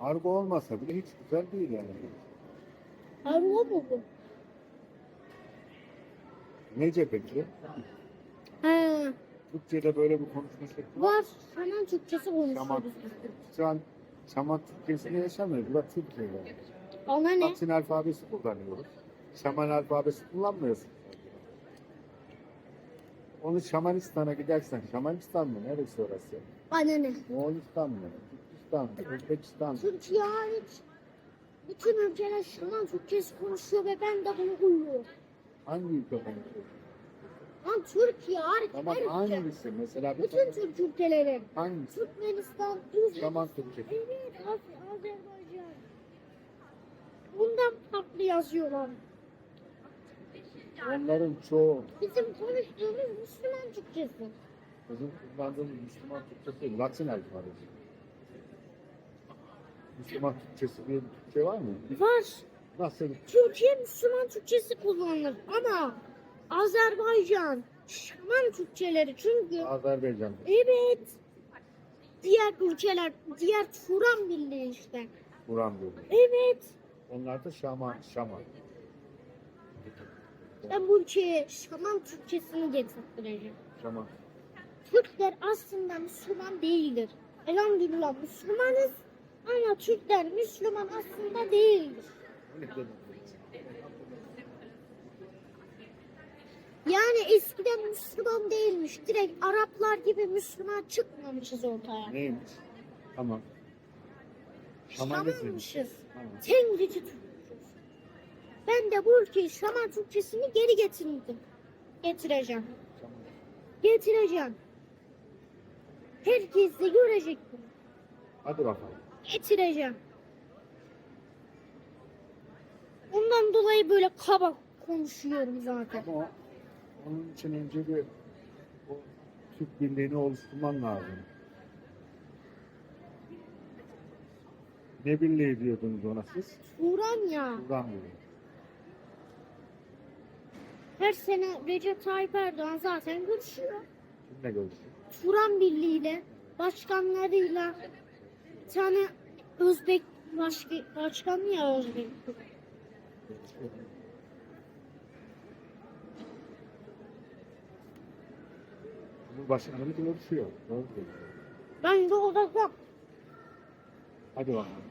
Argo olmasa bile hiç güzel değil yani. Argo mu bu? Nece peki? He. Türkçe'de böyle bir konuşma şekli var. Şaman Türkçesi Şaman, konuşuyoruz. şu an Şaman Türkçesini yaşamıyoruz. Bu da Türkiye'de. Ona ne? Latin alfabesi kullanıyoruz. Şaman alfabesi kullanmıyorsun. Onu Şamanistan'a gidersen, Şamanistan mı? Neresi orası? Bana ne? Moğolistan mı? Türkistan, Özbekistan. Türkiye hariç bütün ülkeler Şaman Türkçesi konuşuyor ve ben de bunu duyuyorum. Hangi ülke konuşuyor? Lan Türkiye hariç Tamam her ülke. hangisi? Mesela bir Bütün tane Türk ülkeleri. hangisi? Türkmenistan, Özbekistan. Şaman Türkçesi. Evet, Az- Azerbaycan. Bundan farklı yazıyorlar. Onların çoğu Bizim konuştuğumuz Müslüman Türkçesi. bizim kullandığımız Müslüman Türkçesi Latin alfabesi. Müslüman Türkçesi diye bir Türkçe var mı? Var. Nasıl? Türkiye Müslüman Türkçesi kullanılır ama Azerbaycan Şaman Türkçeleri çünkü Azerbaycan. evet diğer ülkeler diğer Turan Birliği işte. Kur'an diyor. Evet Onlar da Şaman, Şaman. ben bu ülkeye Şaman Türkçesini getirttireceğim. Şaman. Türkler aslında Müslüman değildir. Elhamdülillah Müslümanız ama Türkler Müslüman aslında değildir. Yani eskiden Müslüman değilmiş. Direkt Araplar gibi Müslüman çıkmamışız ortaya. Neymiş? Tamam. Şamanmışız. Tamam. Tengrici Türkmüşüz. Ben de bu ülkeyi Şaman Türkçesini geri getirdim. Getireceğim. Şaman. Getireceğim. Herkes de görecek bunu. Hadi bakalım. Getireceğim. Ondan dolayı böyle kaba konuşuyorum zaten. Ama onun için önce bir o Türk birliğini oluşturman lazım. Ne birliği diyordunuz ona siz? Turan ya. Kur'an birliği. Her sene Recep Tayyip Erdoğan zaten görüşüyor. Kimle görüşüyor? Turan Birliği'yle, başkanlarıyla bir tane Özbek başka, başkan ya Özbek. Cumhurbaşkanı görüşüyor. Doğru diyor. Ben de odada Hadi bakalım.